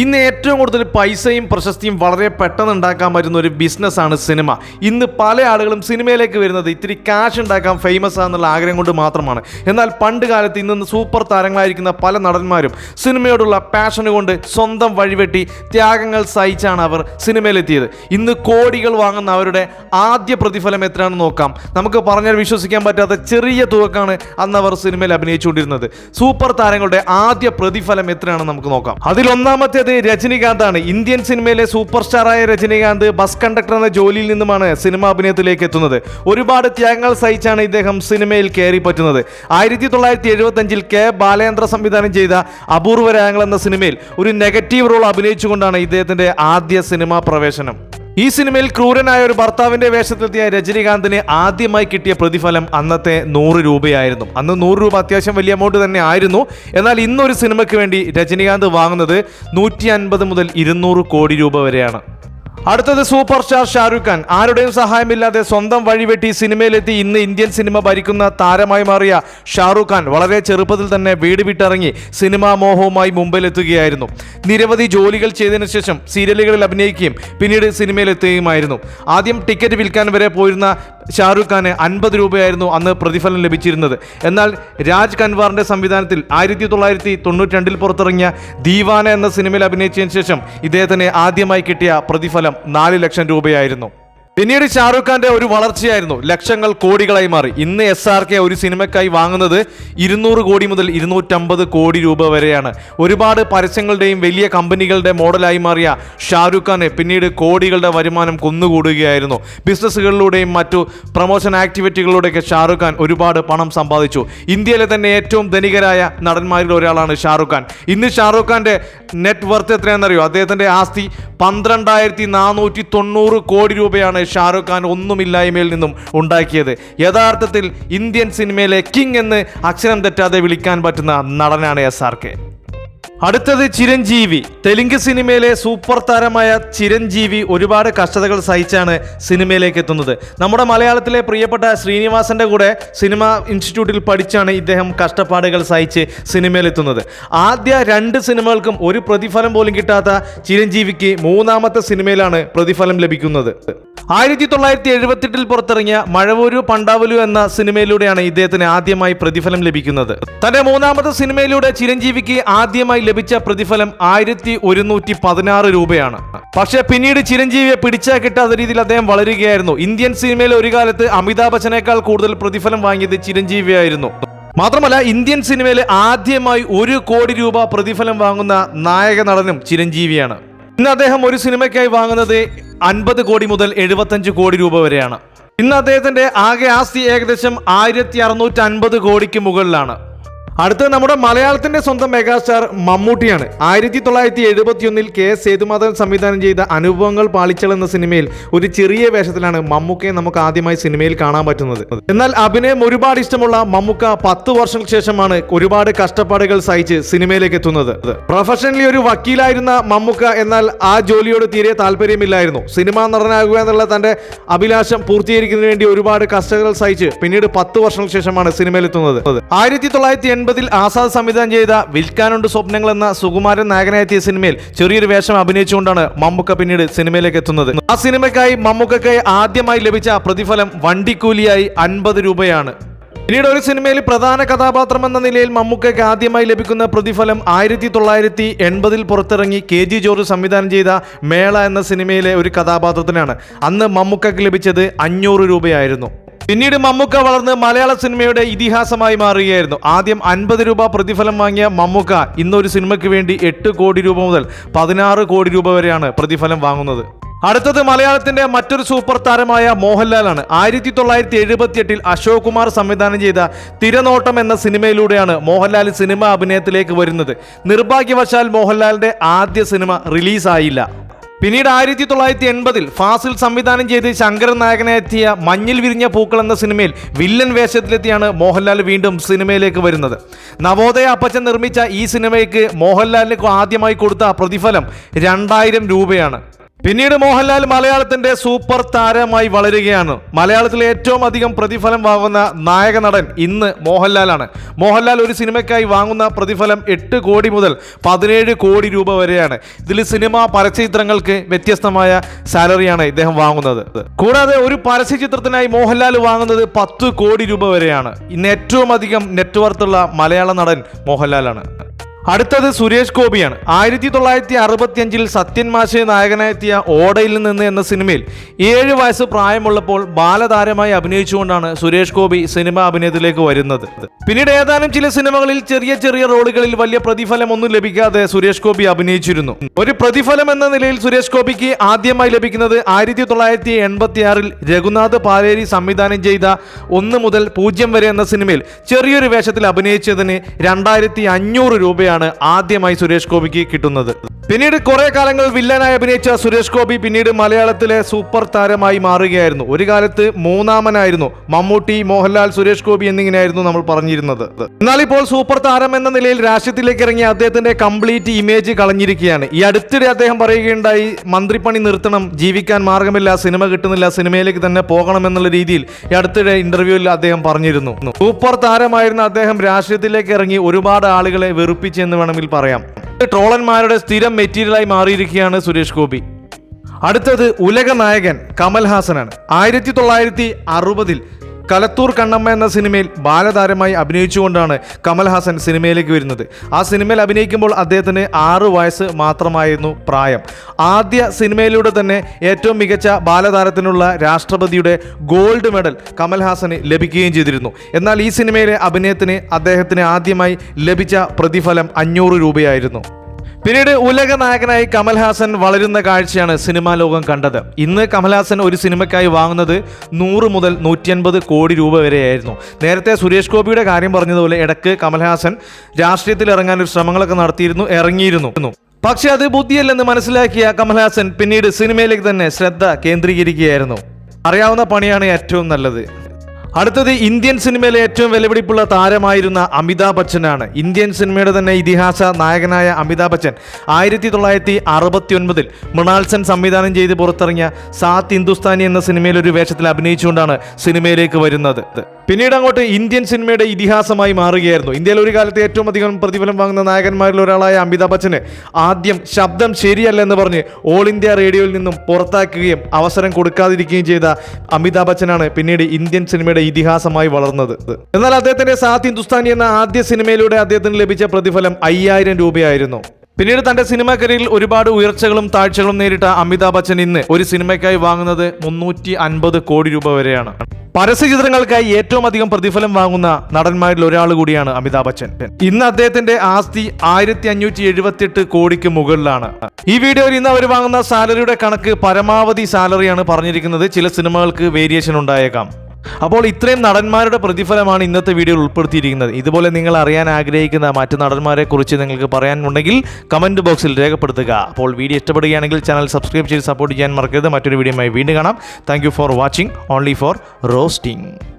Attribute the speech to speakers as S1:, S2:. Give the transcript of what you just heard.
S1: ഇന്ന് ഏറ്റവും കൂടുതൽ പൈസയും പ്രശസ്തിയും വളരെ പെട്ടെന്ന് ഉണ്ടാക്കാൻ പറ്റുന്ന ഒരു ബിസിനസ്സാണ് സിനിമ. ഇന്ന് പല ആളുകളും സിനിമയിലേക്ക് വരുന്നത് ഇത്തിരി ക്യാഷ് ഉണ്ടാക്കാൻ ഫേമസ് ആണെന്നുള്ള ആഗ്രഹം കൊണ്ട് മാത്രമാണ്. എന്നാൽ പണ്ട് കാലത്ത് ഇന്ന് സൂപ്പർ താരങ്ങളായിരിക്കുന്ന പല നടന്മാരും സിനിമയോടുള്ള പാഷൻ കൊണ്ട് സ്വന്തം വഴിവെട്ടി ത്യാഗങ്ങൾ സഹിച്ചാണ് അവർ സിനിമയിലെത്തിയത്. ഇന്ന് കോടികൾ വാങ്ങുന്ന അവരുടെ ആദ്യ പ്രതിഫലം എത്രയാണെന്ന് നോക്കാം. നമുക്ക് പറഞ്ഞാൽ വിശ്വസിക്കാൻ പറ്റാത്ത ചെറിയ തുകക്കാണ് അന്ന് അവർ സിനിമയിൽ അഭിനയിച്ചുകൊണ്ടിരുന്നത്. സൂപ്പർ താരങ്ങളുടെ ആദ്യ പ്രതിഫലം എത്രയാണെന്ന് നമുക്ക് നോക്കാം. അതിൽ ഒന്നാമത്തേത് രജനികാന്താണ്. ഇന്ത്യൻ സിനിമയിലെ സൂപ്പർ സ്റ്റാറായ രജനികാന്ത് ബസ് കണ്ടക്ടർ എന്ന ജോലിയിൽ നിന്നുമാണ് സിനിമ അഭിനയത്തിലേക്ക് എത്തുന്നത്. ഒരുപാട് ത്യാഗങ്ങൾ സഹിച്ചാണ് ഇദ്ദേഹം സിനിമയിൽ കയറി പറ്റുന്നത്. ആയിരത്തി തൊള്ളായിരത്തി എഴുപത്തി അഞ്ചിൽ കെ ബാലേന്ദ്ര സംവിധാനം ചെയ്ത അപൂർവ രാഗങ്ങൾ എന്ന സിനിമയിൽ ഒരു നെഗറ്റീവ് റോൾ അഭിനയിച്ചുകൊണ്ടാണ് ഇദ്ദേഹത്തിന്റെ ആദ്യ സിനിമാ പ്രവേശനം. ഈ സിനിമയിൽ ക്രൂരനായ ഒരു ഭർത്താവിന്റെ വേഷത്തിലെത്തിയ രജനീകാന്തിന് ആദ്യമായി കിട്ടിയ പ്രതിഫലം അന്നത്തെ നൂറ് രൂപയായിരുന്നു. അന്ന് നൂറ് രൂപ അത്യാവശ്യം വലിയ എമൗണ്ട് തന്നെ ആയിരുന്നു. എന്നാൽ ഇന്നൊരു സിനിമയ്ക്ക് വേണ്ടി രജനീകാന്ത് വാങ്ങുന്നത് നൂറ്റി അൻപത് മുതൽ ഇരുന്നൂറ് കോടി രൂപ വരെയാണ്. അടുത്തത് സൂപ്പർ സ്റ്റാർ ഷാരൂഖ് ഖാൻ. ആരുടെയും സഹായമില്ലാതെ സ്വന്തം വഴിവെട്ടി സിനിമയിലെത്തി ഇന്ന് ഇന്ത്യൻ സിനിമ ഭരിക്കുന്ന താരമായി മാറിയ ഷാറൂഖ് ഖാൻ വളരെ ചെറുപ്പത്തിൽ തന്നെ വീട് വിട്ടിറങ്ങി സിനിമാ മോഹവുമായി മുമ്പിലെത്തുകയായിരുന്നു. നിരവധി ജോലികൾ ചെയ്തതിനു ശേഷം സീരിയലുകളിൽ അഭിനയിക്കുകയും പിന്നീട് സിനിമയിലെത്തുകയുമായിരുന്നു. ആദ്യം ടിക്കറ്റ് വിൽക്കാൻ വരെ പോയിരുന്ന ഷാറൂഖ് ഖാന് അൻപത് രൂപയായിരുന്നു അന്ന് പ്രതിഫലം ലഭിച്ചിരുന്നത്. എന്നാൽ രാജ് കൻവാറിന്റെ സംവിധാനത്തിൽ ആയിരത്തി തൊള്ളായിരത്തി തൊണ്ണൂറ്റി രണ്ടിൽ പുറത്തിറങ്ങിയ ദീവാന എന്ന സിനിമയിൽ അഭിനയിച്ചതിന് ശേഷം ഇദ്ദേഹത്തിന് ആദ്യമായി കിട്ടിയ പ്രതിഫലം നാല് ലക്ഷം രൂപയായിരുന്നു. പിന്നീട് ഷാറുഖ് ഖാന്റെ ഒരു വളർച്ചയായിരുന്നു. ലക്ഷങ്ങൾ കോടികളായി മാറി. ഇന്ന് എസ് ആർ കെ ഒരു സിനിമയ്ക്കായി വാങ്ങുന്നത് ഇരുന്നൂറ് കോടി മുതൽ ഇരുന്നൂറ്റമ്പത് കോടി രൂപ വരെയാണ്. ഒരുപാട് പരസ്യങ്ങളുടെയും വലിയ കമ്പനികളുടെ മോഡലായി മാറിയ ഷാറുഖ് ഖാന് പിന്നീട് കോടികളുടെ വരുമാനം കുന്നുകൂടുകയായിരുന്നു. ബിസിനസ്സുകളിലൂടെയും മറ്റു പ്രൊമോഷൻ ആക്ടിവിറ്റികളിലൂടെയൊക്കെ ഷാറുഖ് ഖാൻ ഒരുപാട് പണം സമ്പാദിച്ചു. ഇന്ത്യയിലെ തന്നെ ഏറ്റവും ധനികരായ നടന്മാരിൽ ഒരാളാണ് ഷാറുഖ് ഖാൻ. ഇന്ന് ഷാറുഖ് ഖാന്റെ നെറ്റ് വർത്ത് എത്രയാണെന്നറിയോ? അദ്ദേഹത്തിന്റെ ആസ്തി പന്ത്രണ്ടായിരത്തി നാനൂറ്റി തൊണ്ണൂറ് കോടി രൂപയാണ് ഷാറൂഖ് ഖാൻ ഒന്നുമില്ലായ്മയിൽ നിന്നും ഉണ്ടാക്കിയത്. യഥാർത്ഥത്തിൽ ഇന്ത്യൻ സിനിമയിലെ കിങ് എന്ന് അക്ഷരം തെറ്റാതെ വിളിക്കാൻ പറ്റുന്ന നടനാണ് എസ് ആർ കെ. അടുത്തത് ചിരഞ്ജീവി. തെലുങ്ക് സിനിമയിലെ സൂപ്പർ താരമായ ചിരഞ്ജീവി ഒരുപാട് കഷ്ടതകൾ സഹിച്ചാണ് സിനിമയിലേക്ക് എത്തുന്നത്. നമ്മുടെ മലയാളത്തിലെ പ്രിയപ്പെട്ട ശ്രീനിവാസന്റെ കൂടെ സിനിമ ഇൻസ്റ്റിറ്റ്യൂട്ടിൽ പഠിച്ചാണ് ഇദ്ദേഹം കഷ്ടപ്പാടുകൾ സഹിച്ച് സിനിമയിലെത്തുന്നത്. ആദ്യ രണ്ട് സിനിമകൾക്കും ഒരു പ്രതിഫലം പോലും കിട്ടാത്ത ചിരഞ്ജീവിക്ക് മൂന്നാമത്തെ സിനിമയിലാണ് പ്രതിഫലം ലഭിക്കുന്നത്. ആയിരത്തി തൊള്ളായിരത്തി എഴുപത്തെട്ടിൽ പുറത്തിറങ്ങിയ മഴവൂരു പണ്ടാവലു എന്ന സിനിമയിലൂടെയാണ് ഇദ്ദേഹത്തിന് ആദ്യമായി പ്രതിഫലം ലഭിക്കുന്നത്. തന്റെ മൂന്നാമത്തെ സിനിമയിലൂടെ ചിരഞ്ജീവിക്ക് ആദ്യമായി ലഭിച്ച പ്രതിഫലം ആയിരത്തി ഒരുന്നൂറ്റി പതിനാറ് രൂപയാണ്. പക്ഷേ പിന്നീട് ചിരഞ്ജീവിയെ പിടിച്ചാൽ കിട്ടാത്ത രീതിയിൽ അദ്ദേഹം വളരുകയായിരുന്നു. ഇന്ത്യൻ സിനിമയിൽ ഒരു കാലത്ത് അമിതാഭ് ബച്ചനേക്കാൾ കൂടുതൽ പ്രതിഫലം വാങ്ങിയത് ചിരഞ്ജീവിയായിരുന്നു. മാത്രമല്ല ഇന്ത്യൻ സിനിമയിൽ ആദ്യമായി ഒരു കോടി രൂപ പ്രതിഫലം വാങ്ങുന്ന നായക നടനും ചിരഞ്ജീവിയാണ്. ഇന്ന് അദ്ദേഹം ഒരു സിനിമയ്ക്കായി വാങ്ങുന്നത് അൻപത് കോടി മുതൽ എഴുപത്തഞ്ച് കോടി രൂപ വരെയാണ്. ഇന്ന് അദ്ദേഹത്തിന്റെ ആകെ ആസ്തി ഏകദേശം ആയിരത്തി അറുന്നൂറ്റി അൻപത് കോടിക്ക് മുകളിലാണ്. അടുത്തത് നമ്മുടെ മലയാളത്തിന്റെ സ്വന്തം മെഗാസ്റ്റാർ മമ്മൂട്ടിയാണ്. ആയിരത്തി തൊള്ളായിരത്തി എഴുപത്തിയൊന്നിൽ കെ എസ് സേതുമാധവൻ സംവിധാനം ചെയ്ത അനുഭവങ്ങൾ പാളിച്ചൽ എന്ന സിനിമയിൽ ഒരു ചെറിയ വേഷത്തിലാണ് മമ്മൂക്കയെ നമുക്ക് ആദ്യമായി സിനിമയിൽ കാണാൻ പറ്റുന്നത്. എന്നാൽ അഭിനയം ഒരുപാട് ഇഷ്ടമുള്ള മമ്മൂക്ക പത്ത് വർഷങ്ങൾക്ക് ശേഷമാണ് ഒരുപാട് കഷ്ടപ്പാടുകൾ സഹിച്ച് സിനിമയിലേക്ക് എത്തുന്നത്. പ്രൊഫഷണലി ഒരു വക്കീലായിരുന്ന മമ്മൂക്ക എന്നാൽ ആ ജോലിയോട് തീരെ താല്പര്യമില്ലായിരുന്നു. സിനിമ നടനാകുക എന്നുള്ള തന്റെ അഭിലാഷം പൂർത്തീകരിക്കുന്നതിന് വേണ്ടി ഒരുപാട് കഷ്ടതകൾ സഹിച്ച് പിന്നീട് പത്ത് വർഷങ്ങൾക്ക് ശേഷമാണ് സിനിമയിൽ എത്തുന്നത്. ആയിരത്തി തൊള്ളായിരത്തി എൺപതിൽ ആസാദ് സംവിധാനം ചെയ്ത വിൽക്കാനുണ്ട് സ്വപ്നങ്ങൾ എന്ന സുകുമാരൻ നായകനായെത്തിയ സിനിമയിൽ ചെറിയൊരു വേഷം അഭിനയിച്ചുകൊണ്ടാണ് മമ്മൂക്ക പിന്നീട് സിനിമയിലേക്ക് എത്തുന്നത്. ആ സിനിമയ്ക്കായി മമ്മൂക്കയ്ക്കായി ആദ്യമായി ലഭിച്ച പ്രതിഫലം വണ്ടിക്കൂലിയായി അൻപത് രൂപയാണ്. പിന്നീട് ഒരു സിനിമയിൽ പ്രധാന കഥാപാത്രം എന്ന നിലയിൽ മമ്മൂക്കയ്ക്ക് ആദ്യമായി ലഭിക്കുന്ന പ്രതിഫലം ആയിരത്തി തൊള്ളായിരത്തി എൺപതിൽ പുറത്തിറങ്ങി കെ ജി ജോർജ് സംവിധാനം ചെയ്ത മേള എന്ന സിനിമയിലെ ഒരു കഥാപാത്രത്തിനാണ്. അന്ന് മമ്മൂക്കയ്ക്ക് ലഭിച്ചത് അഞ്ഞൂറ് രൂപയായിരുന്നു. പിന്നീട് മമ്മൂക്ക വളർന്ന് മലയാള സിനിമയുടെ ഇതിഹാസമായി മാറുകയായിരുന്നു. ആദ്യം അൻപത് രൂപ പ്രതിഫലം വാങ്ങിയ മമ്മൂക്ക ഇന്നൊരു സിനിമയ്ക്ക് വേണ്ടി എട്ട് കോടി രൂപ മുതൽ പതിനാറ് കോടി രൂപ വരെയാണ് പ്രതിഫലം വാങ്ങുന്നത്. അടുത്തത് മലയാളത്തിന്റെ മറ്റൊരു സൂപ്പർ താരമായ മോഹൻലാലാണ്. ആയിരത്തി തൊള്ളായിരത്തി എഴുപത്തി എട്ടിൽ അശോക് കുമാർ സംവിധാനം ചെയ്ത തിരനോട്ടം എന്ന സിനിമയിലൂടെയാണ് മോഹൻലാൽ സിനിമ അഭിനയത്തിലേക്ക് വരുന്നത്. നിർഭാഗ്യവശാൽ മോഹൻലാലിന്റെ ആദ്യ സിനിമ റിലീസായില്ല. പിന്നീട് ആയിരത്തി തൊള്ളായിരത്തി എൺപതിൽ ഫാസിൽ സംവിധാനം ചെയ്ത് ശങ്കരൻ നായകനെ എത്തിയ മഞ്ഞിൽ വിരിഞ്ഞ പൂക്കൾ എന്ന സിനിമയിൽ വില്ലൻ വേഷത്തിലെത്തിയാണ് മോഹൻലാൽ വീണ്ടും സിനിമയിലേക്ക് വരുന്നത്. നവോദയ അപ്പച്ചൻ നിർമ്മിച്ച ഈ സിനിമയ്ക്ക് മോഹൻലാലിന് ആദ്യമായി കൊടുത്ത പ്രതിഫലം രണ്ടായിരം രൂപയാണ്. പിന്നീട് മോഹൻലാൽ മലയാളത്തിന്റെ സൂപ്പർ താരമായി വളരുകയാണ്. മലയാളത്തിലെ ഏറ്റവും അധികം പ്രതിഫലം വാങ്ങുന്ന നായക നടൻ ഇന്ന് മോഹൻലാലാണ്. മോഹൻലാൽ ഒരു സിനിമയ്ക്കായി വാങ്ങുന്ന പ്രതിഫലം എട്ട് കോടി മുതൽ പതിനേഴ് കോടി രൂപ വരെയാണ്. ഇതിൽ സിനിമ പരസ്യചിത്രങ്ങൾക്ക് വ്യത്യസ്തമായ സാലറിയാണ് ഇദ്ദേഹം വാങ്ങുന്നത്. കൂടാതെ ഒരു പരസ്യചിത്രത്തിനായി മോഹൻലാൽ വാങ്ങുന്നത് പത്ത് കോടി രൂപ വരെയാണ്. ഇന്ന് ഏറ്റവും അധികം നെറ്റ്വർത്തുള്ള മലയാള നടൻ മോഹൻലാലാണ്. അടുത്തത് സുരേഷ് ഗോപിയാണ്. ആയിരത്തി തൊള്ളായിരത്തി അറുപത്തി അഞ്ചിൽ സത്യൻ മാഷെ നായകനായെത്തിയ ഓടയിൽ നിന്ന് എന്ന സിനിമയിൽ ഏഴ് വയസ്സ് പ്രായമുള്ളപ്പോൾ ബാലതാരമായി അഭിനയിച്ചുകൊണ്ടാണ് സുരേഷ് ഗോപി സിനിമ അഭിനയത്തിലേക്ക് വരുന്നത്. പിന്നീട് ഏതാനും ചില സിനിമകളിൽ ചെറിയ ചെറിയ റോളുകളിൽ വലിയ പ്രതിഫലം ഒന്നും ലഭിക്കാതെ സുരേഷ് ഗോപി അഭിനയിച്ചിരുന്നു. ഒരു പ്രതിഫലം എന്ന നിലയിൽ സുരേഷ് ഗോപിക്ക് ആദ്യമായി ലഭിക്കുന്നത് ആയിരത്തി തൊള്ളായിരത്തി എൺപത്തി ആറിൽ രഘുനാഥ് പാലേരി സംവിധാനം ചെയ്ത ഒന്ന് മുതൽ പൂജ്യം വരെ എന്ന സിനിമയിൽ ചെറിയൊരു വേഷത്തിൽ അഭിനയിച്ചതിന് രണ്ടായിരത്തി അഞ്ഞൂറ് രൂപയാണ് ആദ്യമായി സുരേഷ് ഗോപിക്ക് കിട്ടുന്നത്. പിന്നീട് കുറെ കാലങ്ങൾ വില്ലനായി അഭിനയിച്ച സുരേഷ് ഗോപി പിന്നീട് മലയാളത്തിലെ സൂപ്പർ താരമായി മാറുകയായിരുന്നു. ഒരു കാലത്ത് മൂന്നാമനായിരുന്നു മമ്മൂട്ടി മോഹൻലാൽ സുരേഷ് ഗോപി എന്നിങ്ങനെയായിരുന്നു നമ്മൾ പറഞ്ഞിരുന്നത്. എന്നാൽ ഇപ്പോൾ സൂപ്പർ താരം എന്ന നിലയിൽ രാഷ്ട്രീയത്തിലേക്ക് ഇറങ്ങി അദ്ദേഹത്തിന്റെ കംപ്ലീറ്റ് ഇമേജ് കളഞ്ഞിരിക്കുകയാണ്. ഈ അടുത്തിടെ അദ്ദേഹം പറയുകയുണ്ടായി മന്ത്രിപ്പണി നിർത്തണം ജീവിക്കാൻ മാർഗമില്ല സിനിമ കിട്ടുന്നില്ല സിനിമയിലേക്ക് തന്നെ പോകണം എന്നുള്ള രീതിയിൽ ഈ അടുത്തിടെ ഇന്റർവ്യൂവിൽ അദ്ദേഹം പറഞ്ഞിരുന്നു. സൂപ്പർ താരമായിരുന്ന അദ്ദേഹം രാഷ്ട്രീയത്തിലേക്ക് ഇറങ്ങി ഒരുപാട് ആളുകളെ വെറുപ്പിച്ചെന്ന് വേണമെങ്കിൽ പറയാം. ട്രോളന്മാരുടെ സ്ഥിരം മെറ്റീരിയലായി മാറിയിരിക്കുകയാണ് സുരേഷ് ഗോപി. അടുത്തത് ഉലക നായകൻ കമൽഹാസനാണ്. ആയിരത്തി തൊള്ളായിരത്തി അറുപതിൽ കലത്തൂർ കണ്ണമ്മ എന്ന സിനിമയിൽ ബാലതാരമായി അഭിനയിച്ചുകൊണ്ടാണ് കമൽഹാസൻ സിനിമയിലേക്ക് വരുന്നത്. ആ സിനിമയിൽ അഭിനയിക്കുമ്പോൾ അദ്ദേഹത്തിന് ആറ് വയസ്സ് മാത്രമായിരുന്നു പ്രായം. ആദ്യ സിനിമയിലൂടെ തന്നെ ഏറ്റവും മികച്ച ബാലതാരത്തിനുള്ള രാഷ്ട്രപതിയുടെ ഗോൾഡ് മെഡൽ കമൽഹാസന് ലഭിക്കുകയും ചെയ്തിരുന്നു. എന്നാൽ ഈ സിനിമയിലെ അഭിനയത്തിന് അദ്ദേഹത്തിന് ആദ്യമായി ലഭിച്ച പ്രതിഫലം അഞ്ഞൂറ് രൂപയായിരുന്നു. പിന്നീട് ഉലക നായകനായി കമൽഹാസൻ വളരുന്ന കാഴ്ചയാണ് സിനിമാ ലോകം കണ്ടത്. ഇന്ന് കമൽഹാസൻ ഒരു സിനിമയ്ക്കായി വാങ്ങുന്നത് നൂറ് മുതൽ നൂറ്റി അൻപത് കോടി രൂപ വരെയായിരുന്നു. നേരത്തെ സുരേഷ് ഗോപിയുടെ കാര്യം പറഞ്ഞതുപോലെ ഇടയ്ക്ക് കമൽഹാസൻ രാഷ്ട്രീയത്തിൽ ഇറങ്ങാൻ ഒരു ശ്രമങ്ങളൊക്കെ നടത്തിയിരുന്നു ഇറങ്ങിയിരുന്നു. പക്ഷേ അത് ബുദ്ധിയല്ലെന്ന് മനസ്സിലാക്കിയ കമൽഹാസൻ പിന്നീട് സിനിമയിലേക്ക് തന്നെ ശ്രദ്ധ കേന്ദ്രീകരിക്കുകയായിരുന്നു. അറിയാവുന്ന പണിയാണ് ഏറ്റവും നല്ലത്. അടുത്തത് ഇന്ത്യൻ സിനിമയിലെ ഏറ്റവും വിലപിടിപ്പുള്ള താരമായിരുന്ന അമിതാഭ് ബച്ചനാണ്. ഇന്ത്യൻ സിനിമയുടെ തന്നെ ഇതിഹാസ നായകനായ അമിതാഭ് ബച്ചൻ ആയിരത്തി തൊള്ളായിരത്തി അറുപത്തി ഒൻപതിൽ മൃണാൽസൻ സംവിധാനം ചെയ്ത് പുറത്തിറങ്ങിയ സാത്ത് ഹിന്ദുസ്ഥാനി എന്ന സിനിമയിൽ ഒരു വേഷത്തിൽ അഭിനയിച്ചുകൊണ്ടാണ് സിനിമയിലേക്ക് വരുന്നത്. പിന്നീട് അങ്ങോട്ട് ഇന്ത്യൻ സിനിമയുടെ ഇതിഹാസമായി മാറുകയായിരുന്നു. ഇന്ത്യയിൽ ഒരു കാലത്ത് ഏറ്റവും അധികം പ്രതിഫലം വാങ്ങുന്ന നായകന്മാരിൽ ഒരാളായ അമിതാഭ് ബച്ചന് ആദ്യം ശബ്ദം ശരിയല്ല എന്ന് പറഞ്ഞ് ഓൾ ഇന്ത്യ റേഡിയോയിൽ നിന്നും പുറത്താക്കുകയും അവസരം കൊടുക്കാതിരിക്കുകയും ചെയ്ത അമിതാഭ് ബച്ചനാണ് പിന്നീട് ഇന്ത്യൻ സിനിമയുടെ ഇതിഹാസമായി വളർന്നത് എന്നാൽ അദ്ദേഹത്തിന്റെ സാത് ഹിന്ദുസ്ഥാനി എന്ന ആദ്യ സിനിമയിലൂടെ അദ്ദേഹത്തിന് ലഭിച്ച പ്രതിഫലം അയ്യായിരം രൂപയായിരുന്നു. പിന്നീട് തന്റെ സിനിമാ കരിയറിൽ ഒരുപാട് ഉയർച്ചകളും താഴ്ചകളും നേരിട്ട അമിതാഭ് ബച്ചൻ ഇന്ന് ഒരു സിനിമയ്ക്കായി വാങ്ങുന്നത് മുന്നൂറ്റി അൻപത് കോടി രൂപ വരെയാണ്. പരസ്യ ചിത്രങ്ങൾക്കായി ഏറ്റവും അധികം പ്രതിഫലം വാങ്ങുന്ന നടന്മാരിൽ ഒരാൾ കൂടിയാണ് അമിതാഭ് ബച്ചൻ. ഇന്ന് അദ്ദേഹത്തിന്റെ ആസ്തി ആയിരത്തി അഞ്ഞൂറ്റി എഴുപത്തിയെട്ട് കോടിക്ക് മുകളിലാണ്. ഈ വീഡിയോയിൽ ഇന്ന് അവർ വാങ്ങുന്ന സാലറിയുടെ കണക്ക് പരമാവധി സാലറിയാണ് പറഞ്ഞിരിക്കുന്നത്. ചില സിനിമകൾക്ക് വേരിയേഷൻ ഉണ്ടായേക്കാം. അപ്പോൾ ഇത്രയും നടന്മാരുടെ പ്രതിഫലമാണ് ഇന്നത്തെ വീഡിയോയിൽ ഉൾപ്പെടുത്തിയിരിക്കുന്നത്. ഇതുപോലെ നിങ്ങൾ അറിയാൻ ആഗ്രഹിക്കുന്ന മറ്റ് നടന്മാരെ കുറിച്ച് നിങ്ങൾക്ക് പറയാനുണ്ടെങ്കിൽ കമന്റ് ബോക്സിൽ രേഖപ്പെടുത്തുക. അപ്പോൾ വീഡിയോ ഇഷ്ടപ്പെടുകയാണെങ്കിൽ ചാനൽ സബ്സ്ക്രൈബ് ചെയ്ത് സപ്പോർട്ട് ചെയ്യാൻ മറക്കരുത്. മറ്റൊരു വീഡിയോയുമായി വീണ്ടും കാണാം. Thank for watching only for roasting